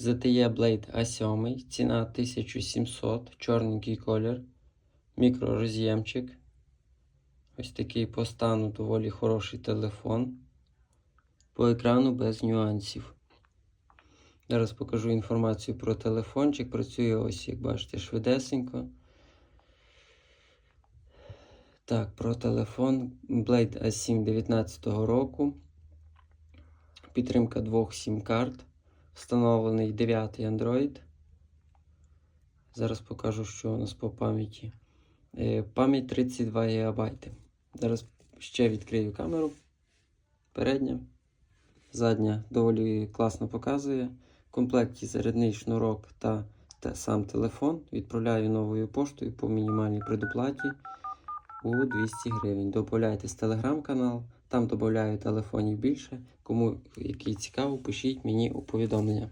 ZTE Blade A7, ціна 1700, чорненький колір, мікророз'ємчик. Ось такий по стану доволі хороший телефон. По екрану без нюансів. Зараз покажу інформацію про телефончик. Працює ось, як бачите, швидесенько. Так, про телефон Blade A7 19 року. Підтримка двох сім-карт. Встановлений 9 Android. Зараз покажу, що у нас по пам'яті. Е, Пам'ять 32 ГБ. Зараз ще відкрию камеру. Передня. Задня доволі класно показує. В комплекті зарядний шнурок та, та сам телефон. Відправляю новою поштою по мінімальній предоплаті у 200 гривень. Добавляйтесь в телеграм-канал, там додаю телефонів більше. Кому який цікаво, пишіть мені у повідомлення.